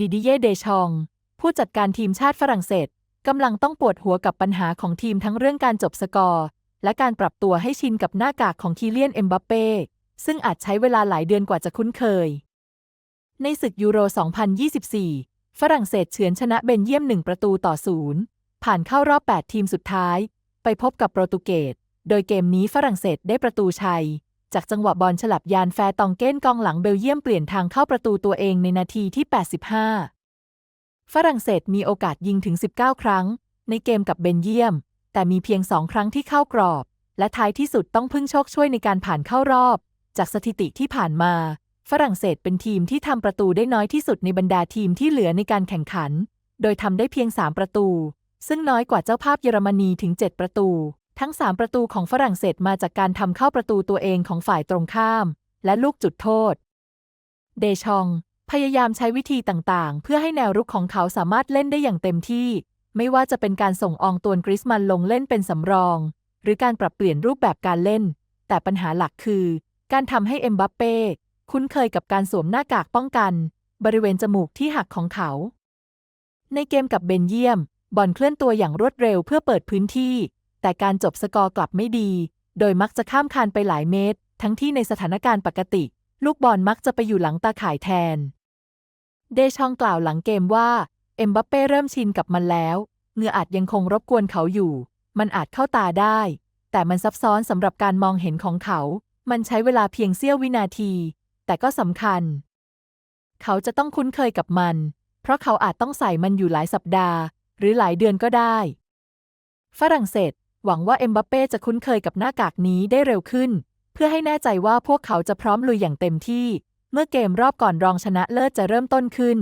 ดิดิเย่เดชอง ผู้จัดการทีมชาติฝรั่งเศสกำลังต้องปวดหัวกับปัญหาของทีมทั้งเรื่องการจบสกอร์ และการปรับตัวให้ชินกับหน้ากากของคีเลียน เอ็มบัปเป้ ซึ่งอาจใช้เวลาหลายเดือนกว่าจะคุ้นเคย ในศึกยูโร 2024 ฝรั่งเศสเฉือนชนะเบนเยียม 1 ประตูต่อศูนย์ผ่านเข้ารอบ 8 ทีมสุดท้าย ไปพบกับโปรตุเกส โดยเกมนี้ฝรั่งเศสได้ประตูชัย จากจังหวะบอลฉลับยานแฟร์ตองเก้นกองหลังเบลเยียมเปลี่ยนทางเข้าประตูตัวเองในนาทีที่ 85 ฝรั่งเศสมีโอกาสยิงถึง 19 ครั้ง ในเกมกับเบนเยียม แต่มีเพียงสองครั้งที่เข้ากรอบ และท้ายที่สุดต้องพึ่งโชคช่วยในการผ่านเข้ารอบ จากสถิติที่ผ่านมา ฝรั่งเศสเป็นทีมที่ทำประตูได้น้อยที่สุดในบรรดาทีมที่เหลือในการแข่งขัน โดยทำได้เพียง 3 ประตู ซึ่งน้อยกว่าเจ้าภาพเยอรมนีถึง 7 ประตู ทั้ง 3 ประตูของฝรั่งเศสมาจากการทำเข้าประตูตัวเองของฝ่ายตรงข้าม และลูกจุดโทษ เดชอง พยายามใช้วิธีต่างๆ เพื่อให้แนวรุกของเขาสามารถเล่นได้อย่างเต็มที่ ไม่ว่าจะเป็นการส่งอองตวนกริสมันลงเล่นเป็นสำรอง หรือการปรับเปลี่ยนรูปแบบการเล่น แต่ปัญหาหลักคือ การทำให้เอ็มบัปเป้คุ้นเคยกับการสวมหน้ากากป้องกัน บริเวณจมูกที่หักของเขา ในเกมกับเบนเยียม บอลเคลื่อนตัวอย่างรวดเร็วเพื่อเปิดพื้นที่ แต่การจบสกอร์กลับไม่ดี โดยมักจะข้ามคานไปหลายเมตร ทั้งที่ในสถานการณ์ปกติ ลูกบอลมักจะไปอยู่หลังตาข่ายแทน เดชองกล่าวหลังเกมว่า เอ็มบัปเป้เริ่มชินกับมันแล้วเงืออาจยังคงรบกวนเขาอยู่ มันอาจเข้าตาได้ แต่มันซับซ้อนสำหรับการมองเห็นของเขา มันใช้เวลาเพียงเสี้ยววินาที แต่ก็สำคัญ เขาจะต้องคุ้นเคยกับมัน เพราะเขาอาจต้องใส่มันอยู่หลายสัปดาห์ หรือหลายเดือนก็ได้ ฝรั่งเศส หวังว่าเอ็มบัปเป้จะคุ้นเคยกับหน้ากากนี้ได้เร็วขึ้น เพื่อให้แน่ใจว่าพวกเขาจะพร้อมลุยอย่างเต็มที่ เมื่อเกมรอบก่อนรองชนะเลิศจะเริ่มต้นขึ้น